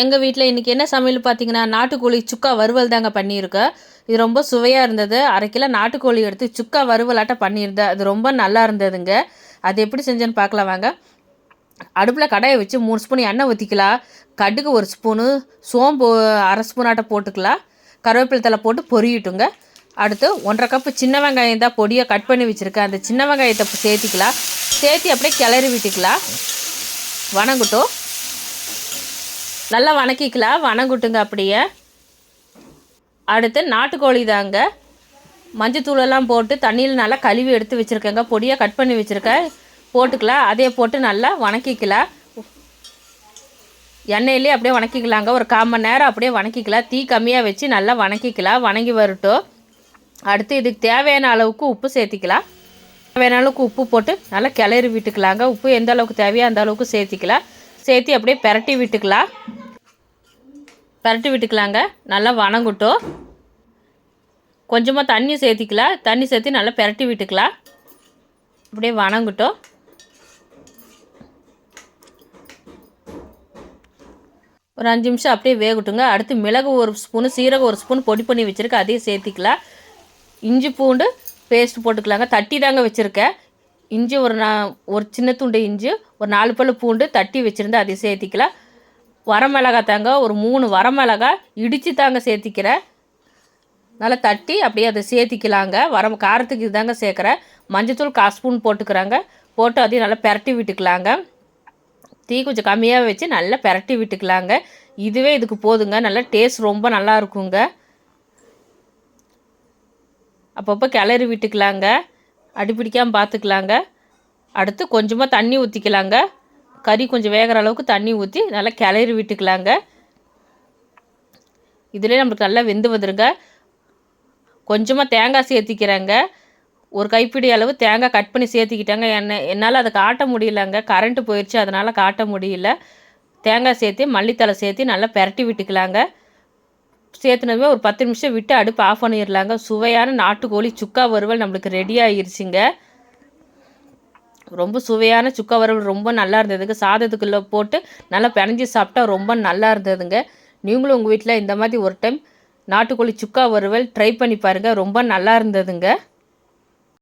எங்கள் வீட்டில் இன்றைக்கி என்ன சமையல் பார்த்தீங்கன்னா நாட்டுக்கோழி சுக்கா வறுவல் தாங்க பண்ணியிருக்கேன் இது ரொம்ப சுவையாக இருந்தது. அரை கிலோ நாட்டுக்கோழி எடுத்து சுக்கா வறுவலாட்டம் பண்ணியிருந்தேன் அது ரொம்ப நல்லா இருந்ததுங்க. அது எப்படி செஞ்சேன்னு பார்க்கலாம் வாங்க. அடுப்பில் கடாயை வச்சு மூணு ஸ்பூன் எண்ணெய் ஊற்றிக்கலாம் கடுகு ஒரு ஸ்பூனு சோம்பு அரை ஸ்பூனாட்டம் போட்டுக்கலாம். கருவேப்பிலை தலை போட்டு பொரியட்டுங்க. அடுத்து ஒன்றரை கப்பு சின்ன வெங்காயம் தான் பொடியை கட் பண்ணி வச்சுருக்கேன். அந்த சின்ன வெங்காயத்தை சேர்த்திக்கலாம். சேர்த்தி அப்படியே கிளறி விட்டுக்கலாம். வணங்கட்டும். நல்லா வணக்கிக்கலாம் வணங்குட்டுங்க அப்படியே. அடுத்து நாட்டுக்கோழி தாங்க. மஞ்சத்தூளெல்லாம் போட்டு தண்ணியில் நல்லா கழுவி எடுத்து வச்சுருக்கேங்க. பொடியாக கட் பண்ணி வச்சுருக்கேன். போட்டுக்கலாம் அதே போட்டு நல்லா வணக்கிக்கலாம் எண்ணெயிலே அப்படியே வணக்கிக்கலாங்க. ஒரு கால் மணி நேரம் அப்படியே வணக்கிக்கலாம் தீ கம்மியாக வச்சு நல்லா வணக்கிக்கலாம் வணங்கி வரட்டும். அடுத்து இதுக்கு தேவையான அளவுக்கு உப்பு சேர்த்திக்கலாம் தேவையான அளவுக்கு உப்பு போட்டு நல்லா கிளறி விட்டுக்கலாங்க. உப்பு எந்த அளவுக்கு தேவையோ அந்த அளவுக்கு சேர்த்திக்கலாம் சேர்த்து அப்படியே பெரட்டி விட்டுக்கலாம் பரட்டி விட்டுக்கலாங்க. நல்லா வணங்கட்டும் கொஞ்சமாக தண்ணி சேர்த்திக்கலாம். தண்ணி சேர்த்து நல்லா பரட்டி விட்டுக்கலாம். அப்படியே வணங்கட்டும் ஒரு அஞ்சு நிமிஷம் அப்படியே வேகட்டுங்க. அடுத்து மிளகு ஒரு ஸ்பூனு சீரகம் ஒரு ஸ்பூன் பொடி பண்ணி வச்சுருக்கேன். அதையும் சேர்த்திக்கலாம். இஞ்சி பூண்டு பேஸ்ட் போட்டுக்கலாங்க. தட்டி தாங்க வச்சுருக்கேன். இஞ்சி ஒரு நான் ஒரு சின்ன துண்டு இஞ்சி ஒரு நாலு பல்லு பூண்டு தட்டி வச்சுருந்தா அதையும் சேர்த்திக்கலாம். வரமிளகா தாங்க ஒரு மூணு வரமிளகா இடித்து தாங்க சேர்த்திக்கிறேன் நல்லா தட்டி அப்படியே அதை சேர்த்திக்கலாங்க. வர காரத்துக்கு இதுதாங்க சேர்க்குறேன் மஞ்சத்தூள் கால் ஸ்பூன் போட்டுக்கிறாங்க. போட்டு அதையும் நல்லா பெரட்டி விட்டுக்கலாங்க. தீ கொஞ்சம் கம்மியாக வச்சு நல்லா பெரட்டி விட்டுக்கலாங்க. இதுவே இதுக்கு போதுங்க. நல்லா டேஸ்ட் ரொம்ப நல்லா இருக்குங்க. அப்பப்போ கிளறி விட்டுக்கலாங்க. அடிப்பிடிக்காமல் பார்த்துக்கலாங்க அடுத்து கொஞ்சமாக தண்ணி ஊற்றிக்கலாங்க கறி கொஞ்சம் வேகிற அளவுக்கு தண்ணி ஊற்றி நல்லா கிளறி விட்டுக்கலாங்க. இதிலே நம்மளுக்கு நல்லா வெந்து வந்துடுங்க கொஞ்சமாக தேங்காய் சேர்த்திக்கிறேங்க. ஒரு கைப்பிடி அளவு தேங்காய் கட் பண்ணி சேர்த்திக்கிட்டாங்க. என்ன என்னால் அதை காட்ட முடியலங்க. கரண்ட்டு போயிடுச்சு அதனால் காட்ட முடியல. தேங்காய் சேர்த்து மல்லித்தலை சேர்த்து நல்லா பெரட்டி விட்டுக்கலாங்க. சேர்த்துனதுமே ஒரு பத்து நிமிஷம் விட்டு அடுப்பு ஆஃப் பண்ணிடலாங்க சுவையான நாட்டுக்கோழி சுக்கா வறுவல் நம்மளுக்கு ரெடி ஆகிருச்சுங்க ரொம்ப சுவையான சுக்கா வறுவல் ரொம்ப நல்லா இருந்ததுங்க. சாதத்துக்குள்ளே போட்டு நல்லா பிணைஞ்சி சாப்பிட்டா ரொம்ப நல்லா இருந்ததுங்க. நீங்களும் உங்கள் வீட்டில் இந்த மாதிரி ஒரு டைம் நாட்டுக்கோழி சுக்கா வறுவல் ட்ரை பண்ணி பாருங்கள் ரொம்ப நல்லா இருந்ததுங்க.